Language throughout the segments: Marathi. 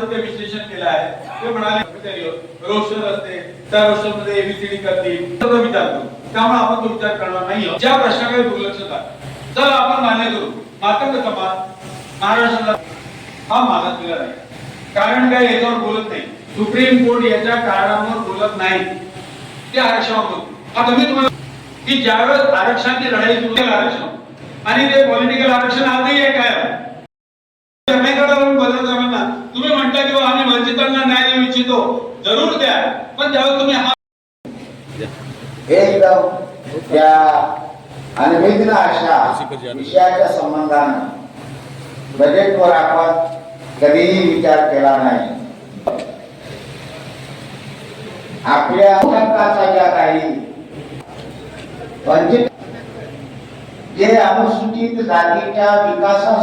विषयी त्यांनी विश्लेषण केलं आहे. ते म्हणाले रोशन असते त्या रोशनमध्ये एबीसीडी करतील. सगळं विचारतो. त्यामुळे आपण तो विचार करणार नाही ज्या प्रश्नाकडे दुर्लक्ष झालं चल आपण मान्य करू. मातंग समाज महाराष्ट्राला हा मागासलेला नाही कारण काय याच्यावर बोलत नाही. सुप्रीम कोर्ट याच्या कारणांवर बोलत नाही. ते आरक्षणावर आता मी तुम्हाला की ज्यावेळेस आरक्षणाची लढाई सुरू झाली आरक्षण. आणि ते पॉलिटिकल आरक्षण आजही आहे. काय तुम्ही म्हणता की आम्ही वंचितांना न्याय देऊ इच्छितो. जरूर द्या. पण ज्यावेळेस तुम्ही हा एकदम त्या अनभिज्ञ अशा विषयाच्या संबंधानं बजेटवर आपण कधीही विचार केला नाही. आपल्या हक्काचा ज्या काही वंचित जे अनुसूचित जातीच्या विकासा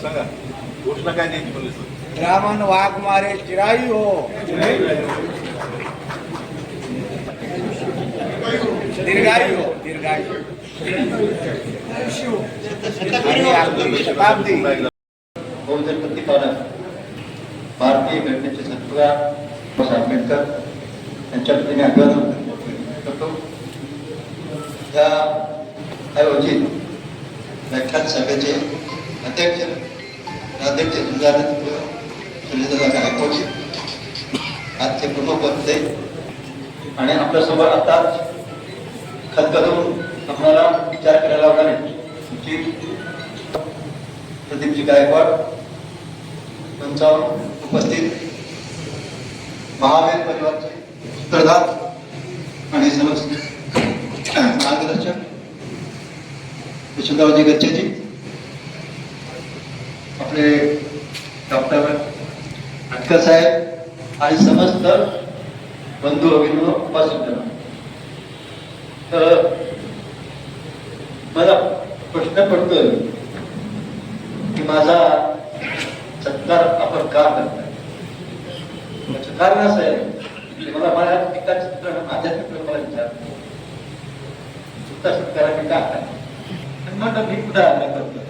सांगा. घोषणा काय द्यायची म्हणले सर? रामन वाघ मारे चिराई हो. दीर्घायू हो दीर्घायू. शताब्दी. बहुजन प्रतिपादन भारतीय घटनेचे सत्कार बाबासाहेब आंबेडकर यांच्या वतीने अभिवादन करतो. त्या आयोजित व्याख्यान सभेचे अध्यक्ष अध्यक्ष सुजाता गायकवाड आजचे प्रमुख होते आणि आपल्यासोबत आता खतखतून आपल्याला विचार करायला लागणार आहे प्रदीपजी गायकवाड मंचावर उपस्थित महावीर परिवारचे सूत्रधार आणि समस्त मार्गदर्शक यशोदावजी गच्चेजी आपले डॉक्टर अटकर साहेब आणि समस्त बंधू अभिनव उपस्थित तर मला प्रश्न पडतोय की माझा सत्कार आपण का करताय? याचं कारण असं आहे की मला माझ्या एका चित्र माझ्या चित्र मला विचार सत्कार मी का काय मी कुठं आग्रह करतो.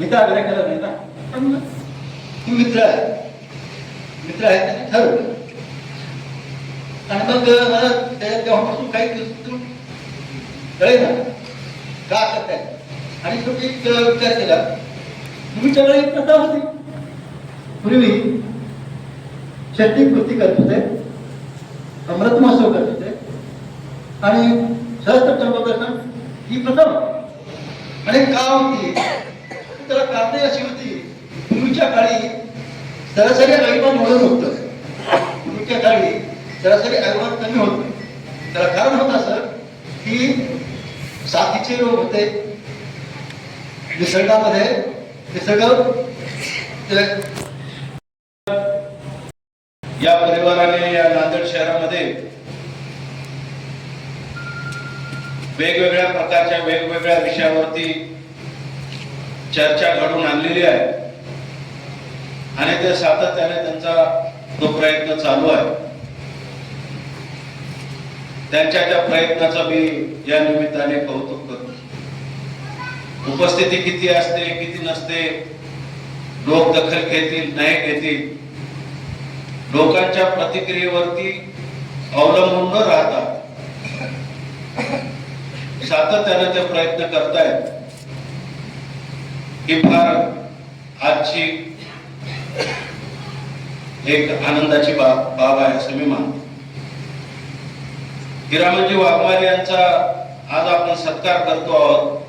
मी तर आग्रह केला नाही ना पण मग तू मित्र आहे. मित्र आहे त्याने ठरवलं आणि मग मला तेव्हापासून काही दिवस कळे ना का काय आणि शेवटी एक विचार केला. पूर्वीच्याकडे एक प्रथा होती. पूर्वी शेती कृती करत होते. अमृत महोत्सव करत होते. आणि सहस्त्र चंद्रदर्शन ही प्रथा होती. आणि का? होती त्याला कारणे अशी होती. पूर्वीच्या काळी सरासरी आयुर्मान म्हणून होतं पूर्वीच्या काळी सरासरी आयुर्मान कमी होत त्याला कारण होत असं की साथीचे रोग होते. निसर्गामध्ये निसर्ग या परिवाराने या नांदेड शहरामध्ये वेगवेगळ्या प्रकारच्या वेगवेगळ्या विषयावरती चर्चा घडून आणलेली आहे. आणि ते सातत्याने त्यांचा तो प्रयत्न चालू आहे. त्यांच्या त्या प्रयत्नाचं मी या निमित्ताने कौतुक करतो. उपस्थिती किती असते किती नसते लोक दखल घेतील नाही घेतील लोकांच्या प्रतिक्रियेवरती अवलंबून न राहता सातत्याने ते प्रयत्न करतायत. ही फार आजची एक आनंदाची बाब बाब आहे असं मी मानतो. हिरामनजी वाघमार यांचा आज आपण सत्कार करतो आहोत.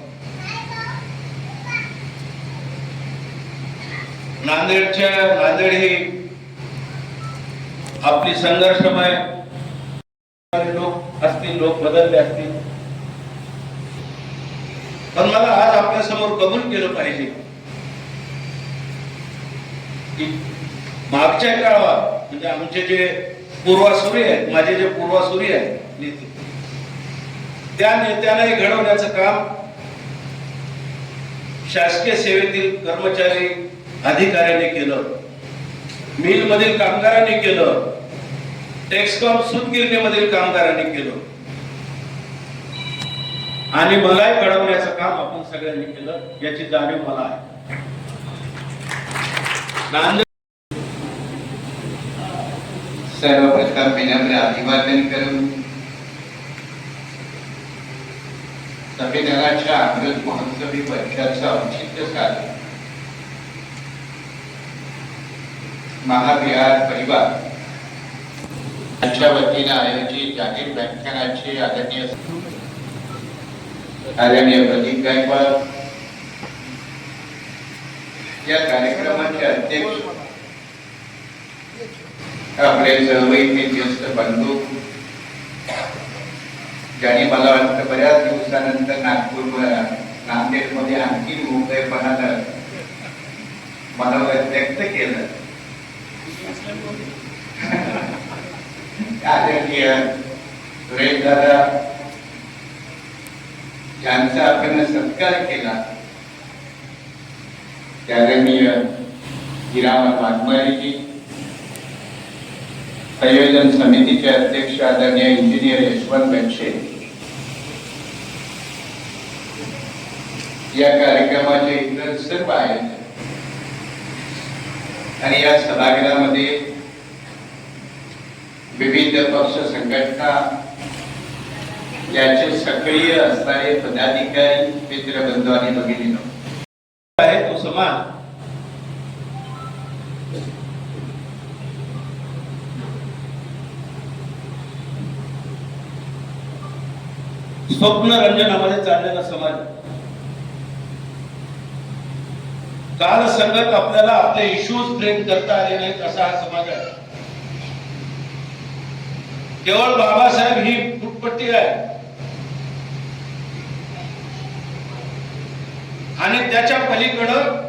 नांदेडच्या नांदेड ही आपली संघर्षमय लोक असतील लोक बदलले असतील. पण मला आज आपल्यासमोर कबूल केलं पाहिजे की मागच्या काळात म्हणजे आमचे जे पूर्वासुरी आहेत माझे जे पूर्वासुरी आहेत नेते त्या नेत्यालाही घडवण्याचं काम शासकीय सेवेतील कर्मचारी अधिकाऱ्यांनी केलं मिल मधील कामगारांनी केलं टेक्सकॉम सुतगिरणीमधील कामगारांनी केलं. आणि मलाही घडवण्याचं काम आपण सगळ्यांनी केलं याची जाणीव मला आहे. नांदेड सर्वप्रथम विनम्र अभिवादन करून संविधानाच्या अमृत महोत्सवी वर्षाचं औचित्य साधलं महाविहार परिवार यांच्या वतीनं आयोजित जाहीर व्याख्यानाचे आदरणीय आदरणीय प्रदीप गायकवाड या कार्यक्रमाचे अध्यक्ष आपले जवळीचे ज्येष्ठ बंधू ज्यांनी मला वाटतं बऱ्याच दिवसानंतर नागपूर नांदेडमध्ये आणखी मुंबईपणानं मला व्यक्त केलं. आदरणीय सुरेश दादा ज्यांचा आपण सत्कार केला? त्या आदरणीय हिरामन वाघमारेजी संयोजन समितीचे अध्यक्ष आदरणीय इंजिनियर यशवंत बेनशे या कार्यक्रमाचे इतर सर्व आहेत आणि या सभागृहामध्ये विविध पक्ष संघटना त्याचे सक्रिय असणारे पदाधिकारी मित्रबंधू आणि भगिनीनो आहे तो समाज स्वप्न रंजनामध्ये चाललेला समाज. काल संगत आपल्याला आपले इश्यूज ट्रेन करता आले नाहीत असा हा समाज आहे. केवळ बाबासाहेब ही फुटपट्टी आहे. आणि त्याच्या पलीकडं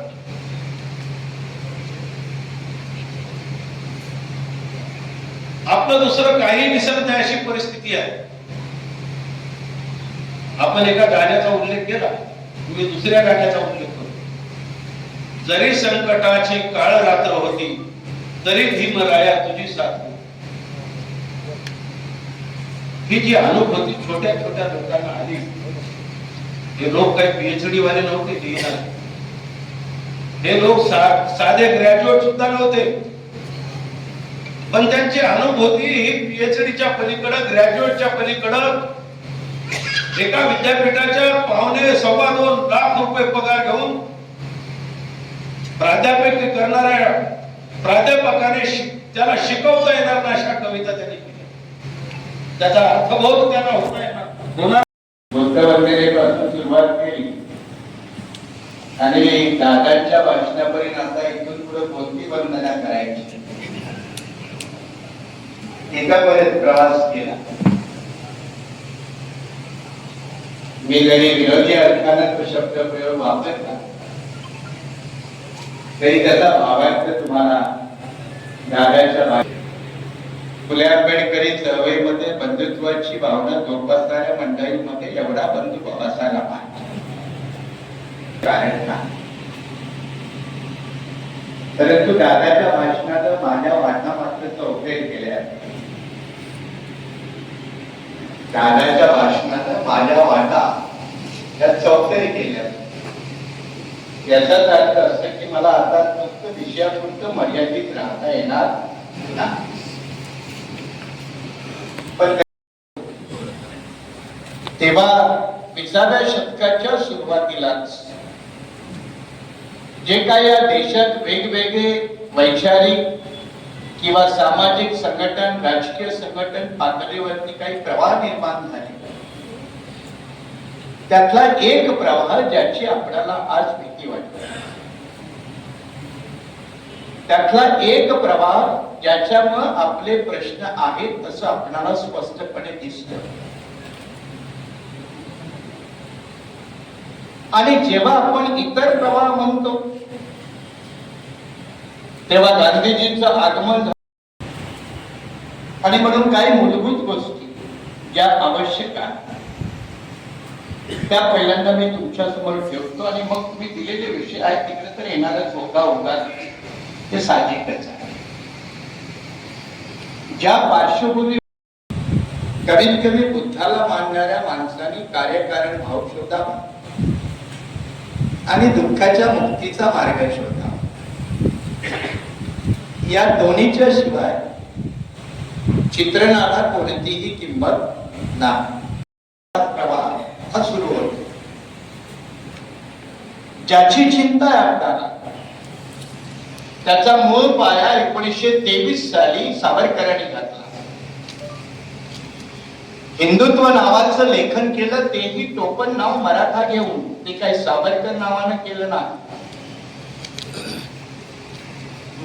आपलं दुसरं काही दिसत नाही अशी परिस्थिती आहे. आपण एका गाण्याचा उल्लेख केला मी दुसऱ्या गाण्याचा उल्लेख करतो जरी संकटाची काळ रात्र होती तरी भीमराया तुझी साथ ही जी अनुभूती छोट्या छोट्या लोकांना आली हे लोक काही पीएचडी वाले नव्हते ते हे लोक सा- साधे ग्रॅज्युएट सुद्धा नव्हते। पण त्यांची अनुभूती ही पीएचडीच्या पलीकडं ग्रॅज्युएटच्या पलीकडं एका विद्यापीठाच्या पावणे सव्वा दोन लाख रुपये पगार घेऊन प्राध्यापक करणाऱ्या प्राध्यापकाने त्याला शिकवता येणार ना अशा कविता त्यांनी केल्या. त्याचा अर्थबोध त्यांना होता येणार. होणार आणि दादांच्या भाषणापर्यंत आता इथून पुढे कोणती वंदना करायची? एकापर्यंत प्रवास केला. मी जरी विरोधी अर्थानं तो शब्द प्रयोग वापरला तरी त्याचा भावार्थ तुम्हाला दादाच्या भाषेत. फुले आंबेडकरी चळवळीमध्ये बंधुत्वाची भावना जोपासणाऱ्या मंडळींमध्ये एवढा बंधुभाव असायला पाहिजे. कारण परंतु दादाच्या भाषणानं माझ्या वाटा मात्र चौफेर केल्या. दादाच्या भाषणानं माझ्या वाटा या चौफेर केल्या. याचाच अर्थ असं की मला आता फक्त विषयापुरतं मर्यादित राहता येणार नाही. पण तेव्हा विसाव्या शतकाच्या सुरुवातीलाच जे काही या देशात वेगवेगळे वैचारिक किंवा सामाजिक संघटन राजकीय संघटन पातळीवरती काही प्रवाह निर्माण झाले. त्यातला एक प्रवाह ज्याची आपल्याला आज भीती वाटते. त्यातला एक प्रवाह ज्याच्यामुळं आपले प्रश्न आहेत असं आपल्याला स्पष्टपणे दिसत. आणि जेव्हा आपण इतर प्रवाह म्हणतो तेव्हा गांधीजींचं आगमन आणि म्हणून काही मूलभूत गोष्टी ज्या आवश्यक आहेत. त्या पहिल्यांदा मी तुमच्यासमोर ठेवतो आणि मग तुम्ही दिलेले विषय आहेत तिकडे तर येणारच होता होगा ते साहजिकच आहे. ज्या पार्श्वभूमी कमीत कमी बुद्धाला मानणाऱ्या माणसाने कार्यकारण भाव शोधावा आणि दुःखाच्या मुक्तीचा मार्ग शोधा. या दोन्हीच्या शिवाय चित्रणाला कोणतीही किंमत नाही. प्रवाह हा सुरू होतो. ज्याची चिंता आहे त्याचा मूळ पाया एकोणीसशे तेवीस साली सावरकरांनी घातला. हिंदुत्व नावाचं लेखन केलं तेही टोपण नाव मराठा घेऊन. ते काही सावरकर नावानं केलं नाही.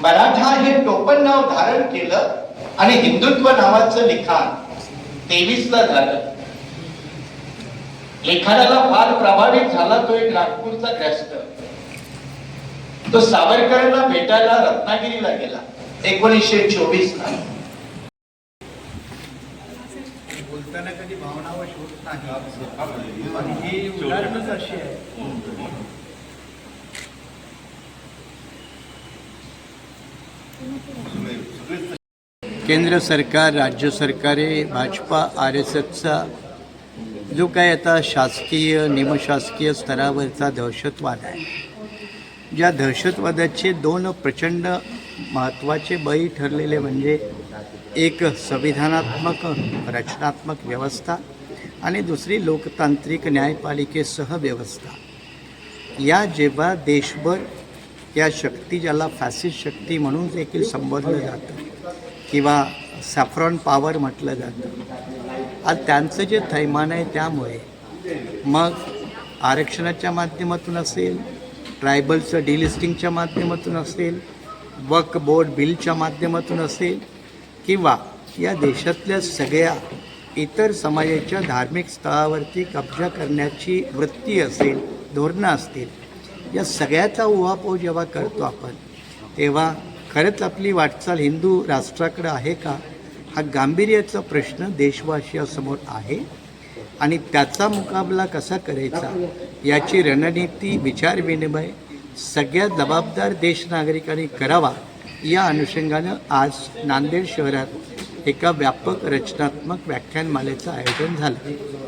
मराठा हे टोपण नाव धारण केलं आणि हिंदुत्व नावाचं लिखाण तेवीस ला झालं. लिखाणाला फार प्रभावित झाला तो एक नागपूरचा ग्रस्त तो सावरकरांना भेटायला रत्नागिरीला गेला. एकोणीसशे चोवीस ला आणि हे उदाहरणच अशी आहे. केंद्र सरकार राज्य सरकारे भाजपा आर एस एसचा जो काय आता शासकीय निमशासकीय स्तरावरचा दहशतवाद आहे. ज्या दहशतवादाचे दोन प्रचंड महत्त्वाचे बळी ठरलेले म्हणजे एक संविधानात्मक रचनात्मक व्यवस्था आणि दुसरी लोकतांत्रिक न्यायपालिकेसह व्यवस्था. या जेव्हा देशभर या शक्ती ज्याला फॅसिस्ट शक्ती म्हणून देखील संबोधलं जातं किंवा सॅफ्रॉन पॉवर म्हटलं जातं आज त्यांचं जे थैमान आहे त्यामुळे मग आरक्षणाच्या माध्यमातून असेल ट्रायबलचं डिलिस्टिंगच्या माध्यमातून असेल वक बोर्ड बिलच्या माध्यमातून असेल किंवा या देशातल्या सगळ्या इतर समाजाच्या धार्मिक स्थळावरती कब्जा करण्याची वृत्ती असेल धोरणं असतील या सगळ्याचा उहापोह जेव्हा करतो आपण तेव्हा खरंच आपली वाटचाल हिंदू राष्ट्राकडं आहे का? हा गांभीर्याचा प्रश्न देशवासियासमोर आहे. आणि त्याचा मुकाबला कसा करायचा? याची रणनीती विचारविनिमय सगळ्या जबाबदार देश नागरिकांनी करावा या अनुषंगानं आज नांदेड शहरात एका व्यापक रचनात्मक व्याख्यानमालेचं आयोजन झालं.